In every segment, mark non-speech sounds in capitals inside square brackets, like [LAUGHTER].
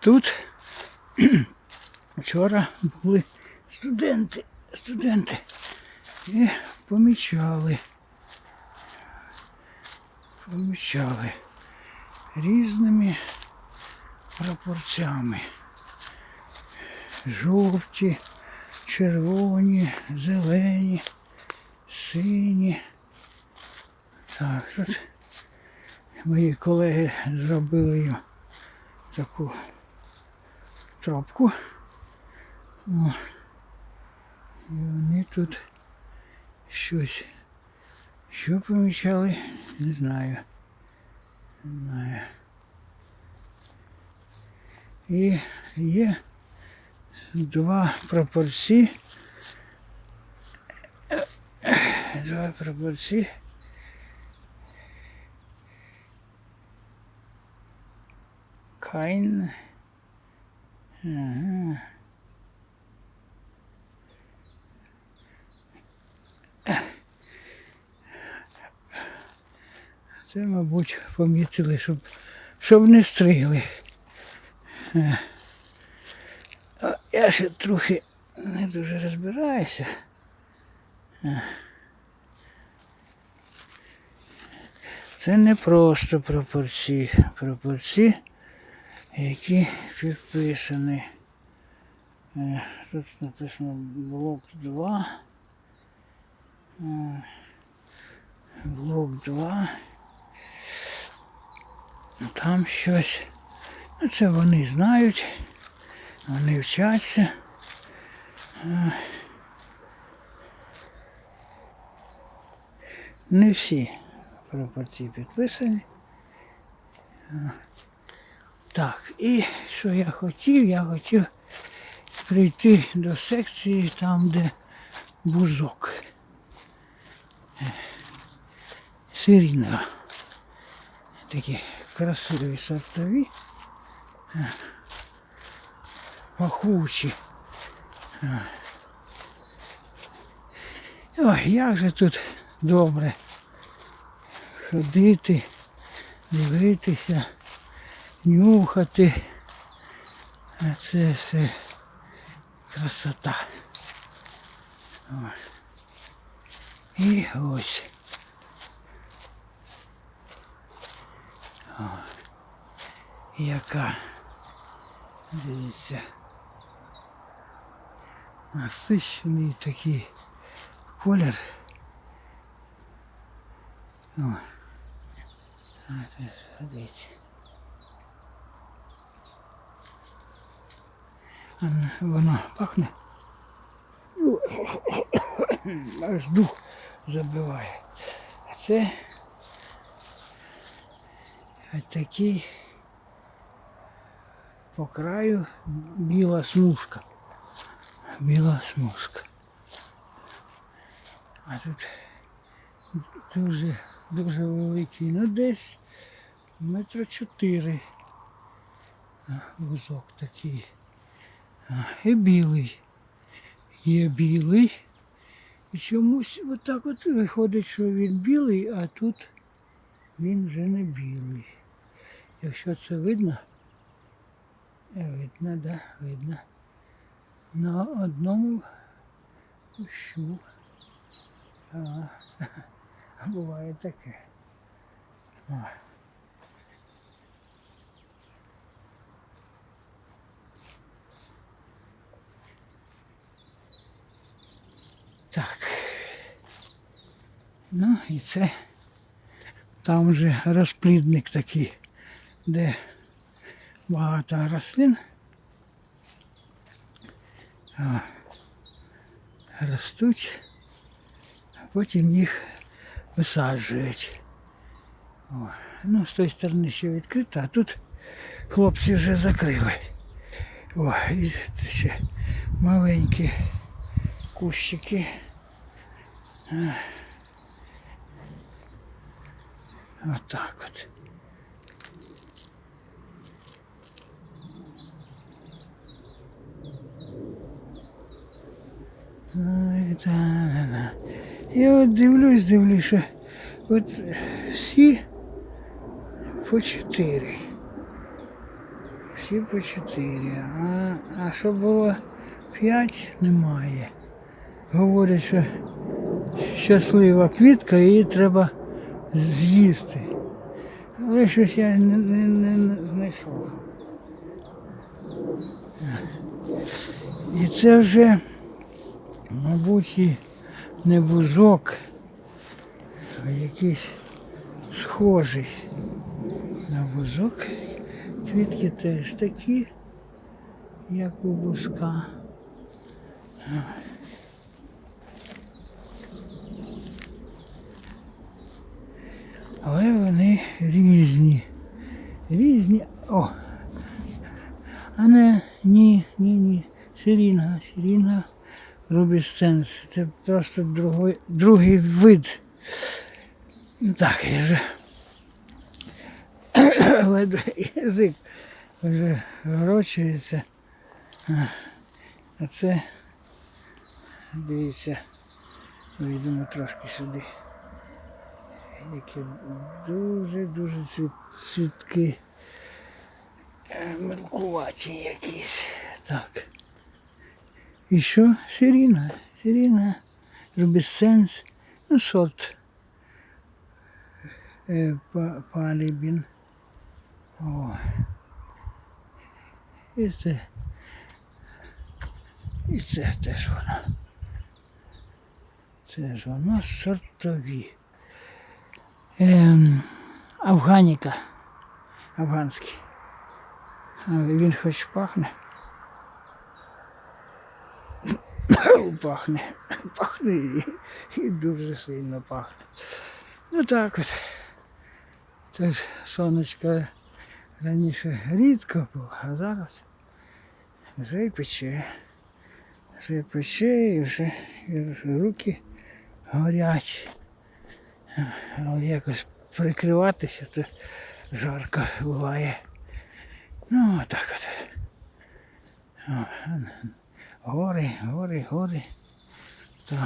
Тут вчора були студенти, студенти і помічали. Помічали різними пропорціями. Жовті, червоні, зелені, сині. Так, тут мої колеги зробили їм таку тропку. О. І вони тут щось. Що помічали, не знаю. Не знаю. І є два пропорції. Два пропорції. Ага. Це, мабуть, помітили, щоб, щоб не стригли. Е. Я ще трохи не дуже розбираюся. Е. Це не просто пропорції. Пропорції, які підписані. Е, Тут написано блок 2. Е, Блок 2. Там щось. Ну, це вони знають. Вони вчаться. Е, Не всі пропорції підписані. Так, і що я хотів? Я хотів прийти до секції там, де бузок. Е, Сиріна. Такі красиві сортові. Е, Пахучі. Е. Ой, як же тут добре ходити, дивитися, нюхати. А Це все красота. І ось. О, яка. Дивіться. Насищений такий колір. О. Дивіться. Воно пахне. Аж дух забиває. А це такий по краю біла смужка. Біла смужка. А тут дуже, дуже великий, ну десь метро чотири. Вузок такий. І білий. Є білий. І чомусь отак от виходить, що він білий, а тут він вже не білий. Якщо це видно, е, видно, да, видно. На одному кущу. А, [LAUGHS] буває таке. А. Так. Ну і це там вже розплідник такий, де багато рослин. А, ростуть, потім їх висаджують. О, ну, з тої сторони ще відкрито, а тут хлопці вже закрили. О, і ще маленькі кущики. А. Отак от. Ой, та-на-на. Я от дивлюсь, дивлюсь, що от всі по чотири. всі по 4. А, а що було 5, немає. Говорять, що щаслива квітка, її треба з'їсти. Але щось я не, не, не, знайшов. І це вже, мабуть, і не бузок, а якийсь схожий на бузок. Квітки теж такі, як у бузка. Але вони різні. Різні. О! А не ні, ні, ні. Сирінга, сирінга рубісценс. Це просто другий, другий вид. Так, я вже [COUGHS] ледве язик вже ворочається. А, це, дивіться, вийдемо трошки сюди. Які дуже-дуже цвіт, цвітки мелкуваті якісь. Так. І що? Сиріна. Сиріна, рубісценс, ну сорт е, па- палібін. О. І це. І це теж воно. Це ж воно сортові. Ем, Афганіка. Афганський. Він хоч пахне. [COUGHS] пахне. [COUGHS] Пахне і, і дуже сильно пахне. Ну так от. Це ж сонечко раніше рідко було, а зараз вже й пече. Вже пече і вже, і вже руки горять. Але якось прикриватися, то жарко буває. Ну, отак от. Гори, гори, гори.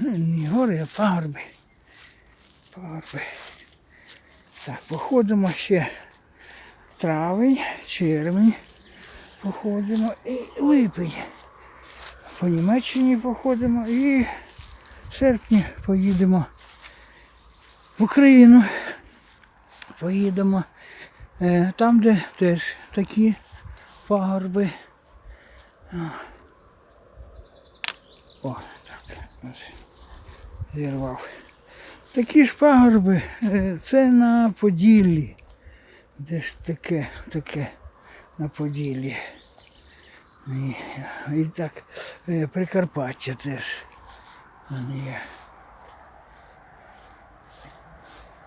Не- не гори, а пагорби. Пагорби. Так, походимо ще травень, червень. Походимо і липень. По Німеччині походимо і в серпні поїдемо в Україну. Поїдемо е, там, де теж такі пагорби. О, так, зірвав. Такі ж пагорби, е, це на Поділлі. Десь таке, таке на Поділлі. І, і так, е, Прикарпаття теж.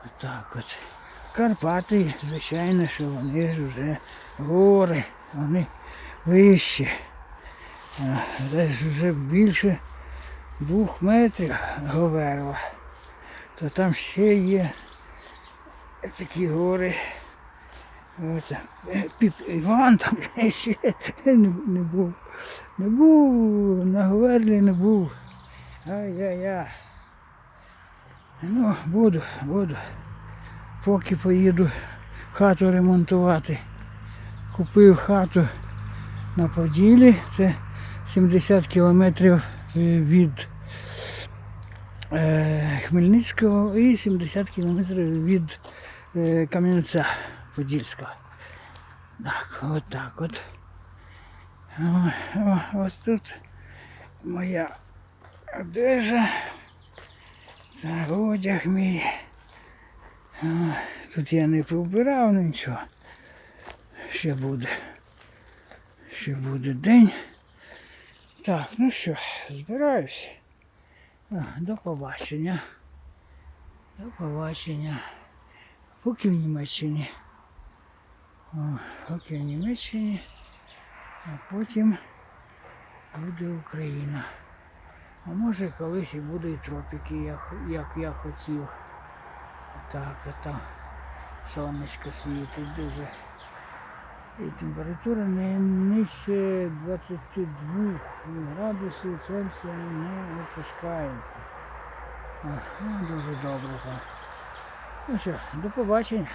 Отак от. Карпати, звичайно, що вони ж вже гори, вони вищі. Десь вже більше двох метрів Говерла. То там ще є такі гори. Оце. Піп Іван там [LAUGHS] ще не, не був. Не був, на Говерлі не був. Ай-яй-яй. Ну, буду, буду. Поки поїду хату ремонтувати. Купив хату на Поділі. Це 70 кілометрів е, від е, Хмельницького і 70 кілометрів від е, Кам'янця Подільського. Так, от так от. Ось тут моя одежа. Це одяг мій. Тут я не повбирав нічого. Ще буде. Ще буде день. Так, ну що, збираюсь. До побачення. До побачення. Поки в Німеччині. Поки в Німеччині. А потім буде Україна. А може колись і буде і тропіки, як, як я хотів. Так, а там сонечко світить дуже. І температура не нижче 22 градусів Цельсія не опускається. А, Ну, дуже добре там. Ну що, до побачення.